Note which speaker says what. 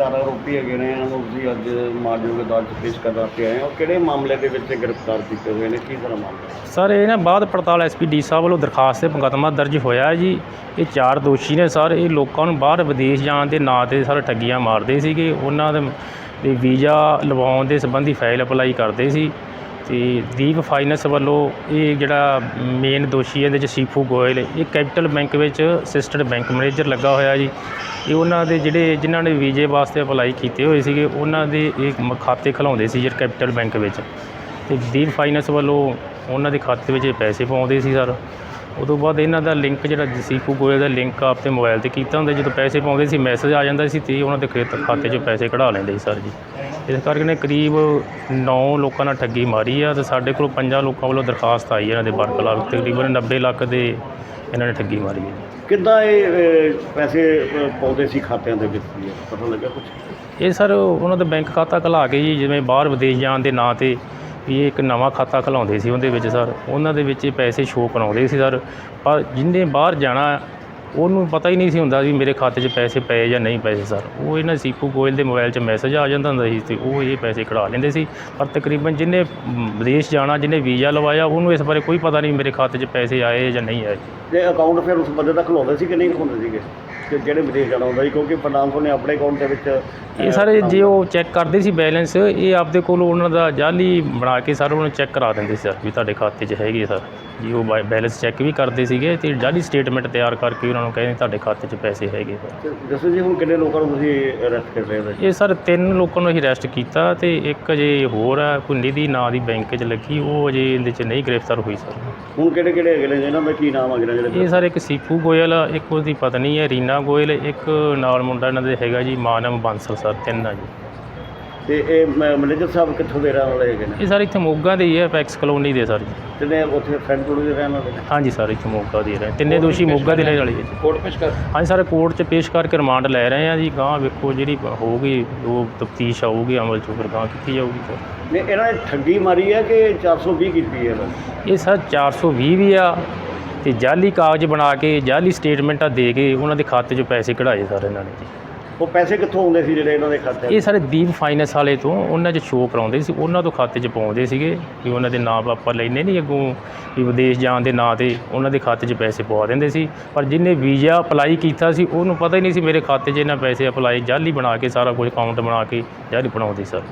Speaker 1: MP ਹੈਗੇ ਨੇ, ਇਹਨਾਂ ਨੂੰ ਤੁਸੀਂ ਅੱਜ ਮਾਨਯੋਗ ਅਦਾਲਤ 'ਚ ਪੇਸ਼ ਕਰਨ ਤੇ ਆਏ ਹੋ ਕਿਹੜੇ ਮਾਮਲੇ ਦੇ ਵਿੱਚ ਗ੍ਰਿਫਤਾਰ ਕੀਤੇ ਹੋਏ ਨੇ? ਕੀ ਸਾਰਾ ਮਾਮਲਾ
Speaker 2: ਸਰ, ਇਹ ਨਾ ਬਾਅਦ ਪੜਤਾਲ ਐਸਪੀਡੀ ਸਾਹਿਬ ਵੱਲੋਂ ਦਰਖਾਸਤ ਤੇ ਮੁਕੱਦਮਾ ਦਰਜ ਹੋਇਆ ਹੈ ਜੀ। ਇਹ ਚਾਰ ਦੋਸ਼ੀ ਨੇ ਸਰ, ਇਹ ਲੋਕਾਂ ਨੂੰ ਬਾਹਰ ਵਿਦੇਸ਼ ਜਾਣ ਦੇ ਨਾਂ ਤੇ ਸਰ ਠੱਗੀਆਂ ਮਾਰਦੇ ਸੀਗੇ। ਉਹਨਾਂ ਦੇ ਦੇ ਵੀਜ਼ਾ ਲਵਾਉਣ ਦੇ ਸੰਬੰਧੀ ਫਾਈਲ ਅਪਲਾਈ ਕਰਦੇ ਸੀ। ਅਤੇ ਦੀਪ ਫਾਈਨੈਂਸ ਵੱਲੋਂ ਇਹ ਜਿਹੜਾ ਮੇਨ ਦੋਸ਼ੀ ਇਹਦੇ ਚ ਸੀਫੂ ਗੋਇਲ ਇਹ ਕੈਪੀਟਲ ਬੈਂਕ ਵਿੱਚ ਅਸਿਸਟੈਂਟ ਬੈਂਕ ਮੈਨੇਜਰ ਲੱਗਾ ਹੋਇਆ ਜੀ। ਇਹ ਉਹਨਾਂ ਦੇ ਜਿਹੜੇ ਜਿਨ੍ਹਾਂ ਨੇ ਵੀਜ਼ੇ ਵਾਸਤੇ ਅਪਲਾਈ ਕੀਤੇ ਹੋਏ ਸੀਗੇ, ਉਹਨਾਂ ਦੇ ਇਹ ਮ- ਖਾਤੇ ਖਲਾਉਂਦੇ ਸੀ ਜਿਹੜਾ ਕੈਪੀਟਲ ਬੈਂਕ ਵਿੱਚ। ਅਤੇ ਦੀਪ ਫਾਈਨੈਂਸ ਵੱਲੋਂ ਉਹਨਾਂ ਦੇ ਖਾਤੇ ਵਿੱਚ ਇਹ ਪੈਸੇ ਪਾਉਂਦੇ ਸੀ ਸਰ। ਉਹ ਤੋਂ ਬਾਅਦ ਇਹਨਾਂ ਦਾ ਲਿੰਕ ਜਿਹੜਾ ਸੀਪੂ ਗੋਇਲ ਦਾ ਲਿੰਕ ਆਪਦੇ ਮੋਬਾਈਲ ਤੇ ਕੀਤਾ ਹੁੰਦਾ, ਜਦੋਂ ਪੈਸੇ ਪਾਉਂਦੇ ਸੀ, ਮੈਸੇਜ ਆ ਜਾਂਦਾ ਸੀ ਤੇ ਉਹਨਾਂ ਦੇ ਖੇਤ ਖਾਤੇ 'ਚੋਂ ਪੈਸੇ ਕਢਾ ਲੈਂਦੇ ਸੀ ਸਰ ਜੀ। ਇਸ ਕਰਕੇ ਨੇ ਕਰੀਬ 9 ਲੋਕਾਂ ਨਾਲ ਠੱਗੀ ਮਾਰੀ ਆ ਤੇ ਸਾਡੇ ਕੋਲ ਪੰਜਾਂ ਲੋਕਾਂ ਵੱਲੋਂ ਦਰਖਾਸਤ ਆਈ ਹੈ ਇਹਨਾਂ ਦੇ ਬਰਖਲਾਫ ਤਕਰੀਬਨ 90 ਲੱਖ ਦੇ ਇਹਨਾਂ ਨੇ ਠੱਗੀ ਮਾਰੀ ਹੈ
Speaker 1: ਕਿੱਦਾਂ ਇਹ ਅਹ, ਪੈਸੇ ਅਹ, ਪਾਉਂਦੇ ਸੀ ਖਾਤਿਆਂ ਦੇ ਵਿੱਚ ਜੀ? ਪਤਾ ਲੱਗਾ ਕੁਝ
Speaker 2: ਇਹ ਸਰ ਉਹਨਾਂ ਦਾ ਬੈਂਕ ਖਾਤਾ ਖੁਲਾ ਕੇ ਜੀ ਜਿਵੇਂ ਬਾਹਰ ਵਿਦੇਸ਼ ਜਾਣ ਦੇ ਨਾਂ ਤੇ ਵੀ ਇਹ ਇੱਕ ਨਵਾਂ ਖਾਤਾ ਖੁਲਾਉਂਦੇ ਸੀ ਉਹਦੇ ਵਿੱਚ ਸਰ। ਉਹਨਾਂ ਦੇ ਵਿੱਚ ਇਹ ਪੈਸੇ ਸ਼ੋਅ ਕਰਾਉਂਦੇ ਸੀ ਸਰ। ਪਰ ਜਿਹਨੇ ਬਾਹਰ ਜਾਣਾ ਉਹਨੂੰ ਪਤਾ ਹੀ ਨਹੀਂ ਸੀ ਹੁੰਦਾ ਵੀ ਮੇਰੇ ਖਾਤੇ 'ਚ ਪੈਸੇ ਪਏ ਜਾਂ ਨਹੀਂ ਪਏ ਸਰ। ਉਹ ਇਹਨਾਂ ਸੀਪੂ ਗੋਇਲ ਦੇ ਮੋਬਾਈਲ 'ਚ ਮੈਸੇਜ ਆ ਜਾਂਦਾ ਹੁੰਦਾ ਸੀ ਤੇ ਉਹ ਇਹ ਪੈਸੇ ਕਢਾ ਲੈਂਦੇ ਸੀ। ਪਰ ਤਕਰੀਬਨ ਜਿਹਨੇ ਵਿਦੇਸ਼ ਜਾਣਾ ਜਿਹਨੇ ਵੀਜ਼ਾ ਲਵਾਇਆ ਉਹਨੂੰ ਇਸ ਬਾਰੇ ਕੋਈ ਪਤਾ ਨਹੀਂ ਮੇਰੇ ਖਾਤੇ 'ਚ ਪੈਸੇ ਆਏ ਜਾਂ ਨਹੀਂ ਆਏ।
Speaker 1: ਤੇ ਅਕਾਊਂਟ ਫਿਰ ਉਸ ਬੰਦੇ ਦਾ ਖੁਲਾਉਂਦੇ ਸੀ ਕਿ ਨਹੀਂ ਖੁਲਾਉਂਦੇ ਸੀਗੇ? ਕਿ ਜਿਹੜੇ ਵਿਦੇਸ਼ ਜਾਣਾ ਹੁੰਦਾ ਸੀ ਕਿਉਂਕਿ ਫਰਨਾਮ ਨੇ ਆਪਣੇ ਅਕਾਊਂਟ ਦੇ ਵਿੱਚ
Speaker 2: ਇਹ ਸਾਰੇ ਜੇ ਉਹ ਚੈੱਕ ਕਰਦੇ ਸੀ ਬੈਲੈਂਸ ਇਹ ਆਪਦੇ ਕੋਲ ਉਹਨਾਂ ਦਾ ਜਾਲੀ ਬਣਾ ਕੇ ਸਰ ਉਹਨੂੰ ਚੈੱਕ ਕਰਾ ਦਿੰਦੇ ਸੀ ਸਰ ਵੀ ਤੁਹਾਡੇ ਖਾਤੇ 'ਚ ਹੈਗੀ ਸਰ। ਜੀ ਉਹ ਬੈਲੈਂਸ ਚੈੱਕ ਵੀ ਕਰਦੇ ਸੀਗੇ ਤੇ ਜਾਲੀ ਸਟੇਟਮੈਂਟ ਤਿਆਰ ਕਰਕੇ ਉਹਨਾਂ ਨੂੰ ਕਹਿੰਦੇ ਤੁਹਾਡੇ ਖਾਤੇ 'ਚ ਪੈਸੇ ਹੈਗੇ ਸਰ
Speaker 1: ਦੱਸੋ ਜੀ ਹੁਣ ਕਿੰਨੇ ਲੋਕਾਂ ਨੂੰ ਤੁਸੀਂ ਅਰੈਸਟ ਕਰ ਰਹੇ ਹੋ
Speaker 2: ਇਹ ਸਰ ਤਿੰਨ ਲੋਕਾਂ ਨੂੰ ਅਸੀਂ ਅਰੈਸਟ ਕੀਤਾ ਤੇ ਇੱਕ ਅਜੇ ਹੋਰ ਹੈ ਕੋਈ ਨਿਧੀ ਨਾਂ ਦੀ ਬੈਂਕ 'ਚ ਲੱਗੀ ਉਹ ਅਜੇ ਇਹਦੇ 'ਚ ਨਹੀਂ ਗ੍ਰਿਫਤਾਰ ਹੋਈ ਸਰ।
Speaker 1: ਹੁਣ ਕਿਹੜੇ ਕਿਹੜੇ ਹੈਗੇ ਨੇ ਇਹਨਾਂ ਦਾ ਕੀ ਨਾਮ ਨੇ ਜਿਹੜੇ
Speaker 2: ਇਹ ਸਰ ਇੱਕ ਸੀਪੂ ਗੋਇਲ ਆ, ਇੱਕ ਉਹਦੀ ਪਤਨੀ ਹੈ ਰੀਨਾ ਗੋਇਲ ਇੱਕ ਨਾਲ ਮੁੰਡਾ ਇਹਨਾਂ ਦੇ ਹੈਗਾ ਜੀ ਮਾਨਵ ਬਾਂਸਲ ਸਰ ਤਿੰਨ ਆ ਜੀ।
Speaker 1: ਤੇ ਇਹ ਮ- ਮੈਨੇਜਰ ਸਾਹਿਬ ਕਿੱਥੋਂ ਦੇ ਰਹਿਣ ਵਾਲੇ ਹੈਗੇ ਨੇ?
Speaker 2: ਇਹ ਸਰ ਇੱਥੇ ਮੋਗਾ ਦੇ ਹੀ ਹੈ ਪੈਕਸ ਕਲੋਨੀ ਦੇ ਸਰ ਜੀ।
Speaker 1: ਜਿਹਨੇ ਉੱਥੇ ਫਰੈਂਡ ਕੋਲ ਦੇ ਰਹਿਣ ਵਾਲੇ ਨੇ?
Speaker 2: ਹਾਂਜੀ ਸਰ ਇੱਥੇ ਮੋਗਾ ਦੇ ਰਹੇ ਤਿੰਨੇ ਦੋਸ਼ੀ ਮੋਗਾ ਦੇ ਰਹਿਣ ਵਾਲੇ ਹੈ ਜੀ।
Speaker 1: ਕੋਰਟ ਪੇਸ਼ ਕਰ
Speaker 2: ਹਾਂਜੀ ਸਰ ਕੋਰਟ 'ਚ ਪੇਸ਼ ਕਰਕੇ ਰਿਮਾਂਡ ਲੈ ਰਹੇ ਆ ਜੀ ਗਾਂ ਵੇਖੋ ਜਿਹੜੀ ਹੋਊਗੀ ਉਹ ਤਫਤੀਸ਼ ਆਊਗੀ ਅਮਲ 'ਚ ਫਿਰ ਗਾਂ ਕੀਤੀ ਜਾਊਗੀ ਸਰ।
Speaker 1: ਨੇ ਇਹਨਾਂ ਨੇ ਠੱਗੀ ਮਾਰੀ ਹੈ ਕਿ 420 ਕੀਤੀ ਹੈ ਨੇ?
Speaker 2: ਇਹ ਸਰ 420 ਵੀ ਆ ਤੇ ਜਾਲੀ ਕਾਗਜ਼ ਬਣਾ ਕੇ ਜਾਲੀ ਸਟੇਟਮੈਂਟਾਂ ਦੇ ਕੇ ਉਹਨਾਂ ਦੇ ਖਾਤੇ 'ਚੋਂ ਪੈਸੇ ਕਢਾਏ ਸਰ ਇਹਨਾਂ ਨੇ ਜੀ।
Speaker 1: ਉਹ ਪੈਸੇ ਕਿੱਥੋਂ ਆਉਂਦੇ ਸੀ ਜਿਹੜੇ ਇਹਨਾਂ ਦੇ ਖਾਤੇ
Speaker 2: ਇਹ ਸਾਰੇ ਦੀਪ ਫਾਈਨੈਂਸ ਵਾਲੇ ਤੋਂ ਉਹਨਾਂ 'ਚ ਸ਼ੋਅ ਕਰਾਉਂਦੇ ਸੀ ਉਹਨਾਂ ਤੋਂ ਖਾਤੇ 'ਚ ਪਾਉਂਦੇ ਸੀਗੇ ਵੀ ਉਹਨਾਂ ਦੇ ਨਾਮ ਆਪਾਂ ਲੈਨੇ ਨਹੀਂ ਅੱਗੋਂ ਵੀ ਵਿਦੇਸ਼ ਜਾਣ ਦੇ ਨਾਂ ਤੇ ਉਹਨਾਂ ਦੇ ਖਾਤੇ 'ਚ ਪੈਸੇ ਪਵਾ ਦਿੰਦੇ ਸੀ। ਪਰ ਜਿਹਨੇ ਵੀਜ਼ਾ ਅਪਲਾਈ ਕੀਤਾ ਸੀ ਉਹਨੂੰ ਪਤਾ ਹੀ ਨਹੀਂ ਸੀ ਮੇਰੇ ਖਾਤੇ 'ਚ ਇਹਨਾਂ ਪੈਸੇ ਅਪਲਾਈ ਜਾਲੀ ਬਣਾ ਕੇ ਸਾਰਾ ਕੁਝ ਅਕਾਊਂਟ ਬਣਾ ਕੇ ਜਾਲੀ ਬਣਾਉਂਦੇ ਸਰ